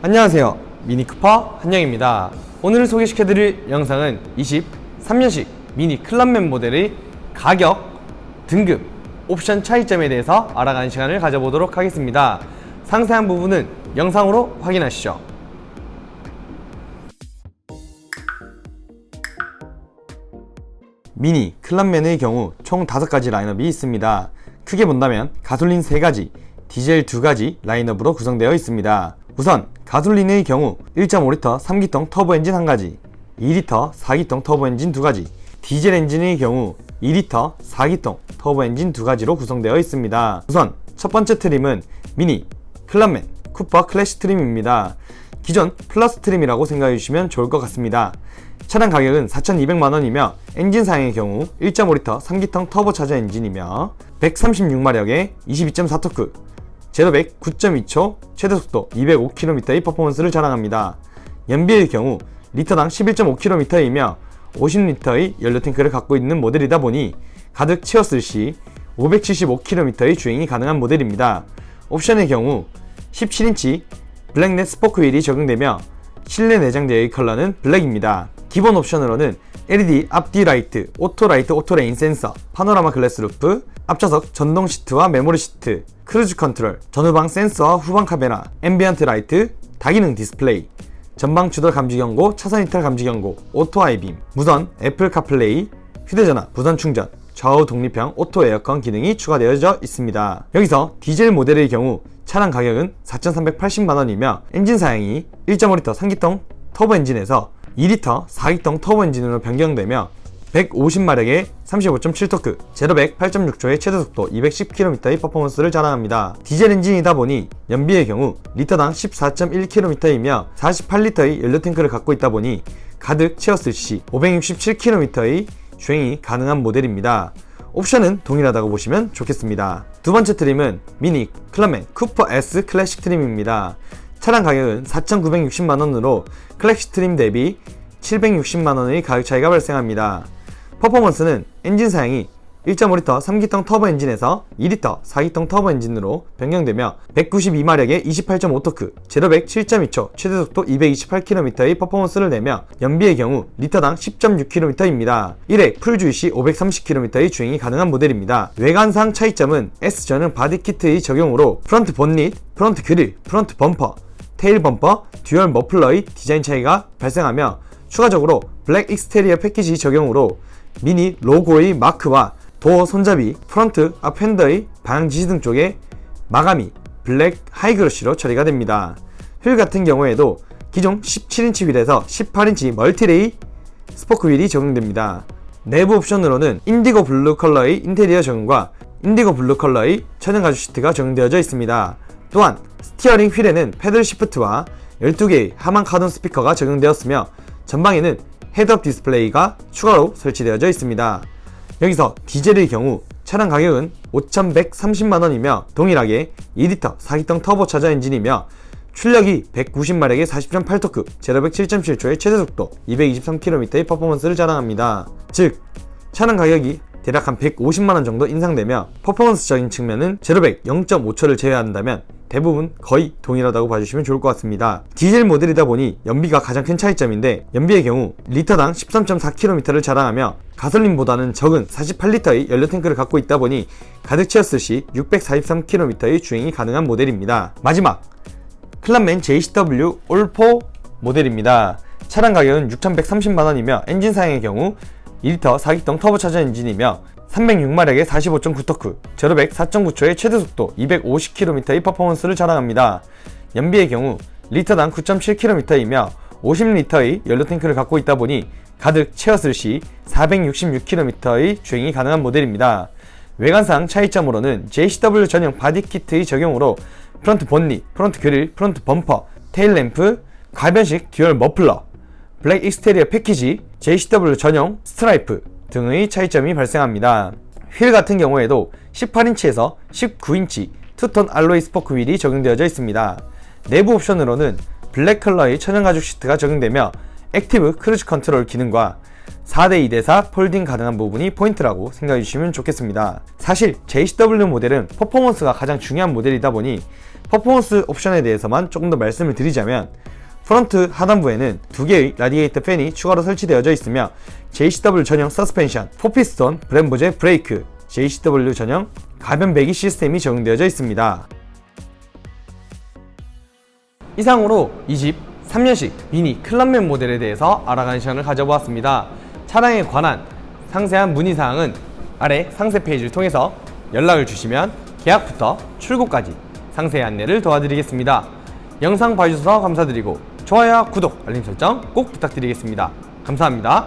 안녕하세요. 미니쿠퍼 한영입니다. 오늘 소개시켜드릴 영상은 23년식 미니 클럽맨 모델의 가격, 등급, 옵션 차이점에 대해서 알아가는 시간을 가져보도록 하겠습니다. 상세한 부분은 영상으로 확인하시죠. 미니 클럽맨의 경우 총 5가지 라인업이 있습니다. 크게 본다면 가솔린 3가지, 디젤 2가지 라인업으로 구성되어 있습니다. 우선 가솔린의 경우 1.5L 3기통 터보 엔진 1가지, 2L 4기통 터보 엔진 2가지, 디젤 엔진의 경우 2L 4기통 터보 엔진 2가지로 구성되어 있습니다. 우선 첫 번째 트림은 미니 클럽맨 쿠퍼 클래시 트림입니다. 기존 플러스 트림이라고 생각해 주시면 좋을 것 같습니다. 차량 가격은 4,200만원이며 엔진 사양의 경우 1.5L 3기통 터보차저 엔진이며 136마력의 22.4토크 제로백 9.2초 최대 속도 205km의 퍼포먼스를 자랑합니다. 연비의 경우 리터당 11.5km이며 50리터의 연료 탱크를 갖고 있는 모델이다 보니 가득 채웠을 시 575km의 주행이 가능한 모델입니다. 옵션의 경우 17인치 블랙넷 스포크 휠이 적용되며 실내 내장재의 컬러는 블랙입니다. 기본 옵션으로는 LED 앞뒤 라이트, 오토 라이트, 오토 레인 센서, 파노라마 글래스 루프, 앞좌석 전동 시트와 메모리 시트, 크루즈 컨트롤, 전후방 센서와 후방 카메라, 앰비언트 라이트, 다기능 디스플레이, 전방 추돌 감지 경고, 차선 이탈 감지 경고, 오토 아이빔, 무선, 애플 카플레이, 휴대전화, 무선 충전, 좌우 독립형 오토 에어컨 기능이 추가되어져 있습니다. 여기서 디젤 모델의 경우 차량 가격은 4,380만원이며 엔진 사양이 1.5L 3기통 터보 엔진에서 2L 4기통 터보 엔진으로 변경되며 150마력의 35.7토크, 제로백 8.6초의 최대 속도 210km의 퍼포먼스를 자랑합니다. 디젤 엔진이다 보니 연비의 경우 리터당 14.1km이며 48리터의 연료 탱크를 갖고 있다 보니 가득 채웠을 시 567km의 주행이 가능한 모델입니다. 옵션은 동일하다고 보시면 좋겠습니다. 두 번째 트림은 미니 클럽맨 쿠퍼 S 클래식 트림입니다. 차량 가격은 4,960만원으로 클래식 트림 대비 760만원의 가격 차이가 발생합니다. 퍼포먼스는 엔진 사양이 1.5L 3기통 터보 엔진에서 2L 4기통 터보 엔진으로 변경되며 192마력의 28.5토크, 제로백 7.2초, 최대 속도 228km의 퍼포먼스를 내며 연비의 경우 리터당 10.6km입니다. 1회 풀 주유 시 530km의 주행이 가능한 모델입니다. 외관상 차이점은 S전은 바디 키트의 적용으로 프런트 본닛, 프런트 그릴, 프런트 범퍼, 테일 범퍼, 듀얼 머플러의 디자인 차이가 발생하며 추가적으로 블랙 익스테리어 패키지 적용으로 미니 로고의 마크와 도어 손잡이, 프런트 앞 핸더의 방향 지시 등 쪽에 마감이 블랙 하이그로시로 처리가 됩니다. 휠 같은 경우에도 기존 17인치 휠에서 18인치 멀티레이 스포크 휠이 적용됩니다. 내부 옵션으로는 인디고 블루 컬러의 인테리어 적용과 인디고 블루 컬러의 천연 가죽 시트가 적용되어져 있습니다. 또한 스티어링 휠에는 패들 시프트와 12개의 하만 카돈 스피커가 적용되었으며 전방에는 헤드업 디스플레이가 추가로 설치되어져 있습니다. 여기서 디젤의 경우 차량 가격은 5,130만원이며 동일하게 2리터 4기통 터보 차저 엔진이며 출력이 190마력의 40.8토크, 제로백 7.7초의 최대 속도, 223km의 퍼포먼스를 자랑합니다. 즉, 차량 가격이 대략 한 150만원 정도 인상되며 퍼포먼스적인 측면은 제로백 0.5초를 제외한다면 대부분 거의 동일하다고 봐주시면 좋을 것 같습니다. 디젤 모델이다 보니 연비가 가장 큰 차이점인데 연비의 경우 리터당 13.4km를 자랑하며 가솔린보다는 적은 48리터의 연료 탱크를 갖고 있다 보니 가득 채웠을 시 643km의 주행이 가능한 모델입니다. 마지막 클럽맨 JCW 올포 모델입니다. 차량 가격은 6,130만원이며 엔진 사양의 경우 2리터 4기통 터보차저 엔진이며 306마력의 45.9토크, 제로백 4.9초의 최대 속도 250km의 퍼포먼스를 자랑합니다. 연비의 경우 리터당 9.7km이며 50리터의 연료 탱크를 갖고 있다 보니 가득 채웠을 시 466km의 주행이 가능한 모델입니다. 외관상 차이점으로는 JCW 전용 바디 키트의 적용으로 프론트 본닛, 프론트 그릴, 프론트 범퍼, 테일 램프, 가변식 듀얼 머플러, 블랙 익스테리어 패키지, JCW 전용 스트라이프 등의 차이점이 발생합니다. 휠 같은 경우에도 18인치에서 19인치 투톤 알로이 스포크 휠이 적용되어져 있습니다. 내부 옵션으로는 블랙 컬러의 천연 가죽 시트가 적용되며 액티브 크루즈 컨트롤 기능과 4대 2대4 폴딩 가능한 부분이 포인트라고 생각해 주시면 좋겠습니다. 사실 JCW 모델은 퍼포먼스가 가장 중요한 모델이다 보니 퍼포먼스 옵션에 대해서만 조금 더 말씀을 드리자면 프론트 하단부에는 두 개의 라디에이터 팬이 추가로 설치되어져 있으며 JCW 전용 서스펜션, 포피스톤, 브em보제 브레이크, JCW 전용 가변 배기 시스템이 적용되어져 있습니다. 이상으로 이 집 3년식 미니 클럽맨 모델에 대해서 알아가는 시간을 가져보았습니다. 차량에 관한 상세한 문의사항은 아래 상세 페이지를 통해서 연락을 주시면 계약부터 출고까지 상세히 안내를 도와드리겠습니다. 영상 봐주셔서 감사드리고 좋아요와 구독, 알림 설정 꼭 부탁드리겠습니다. 감사합니다.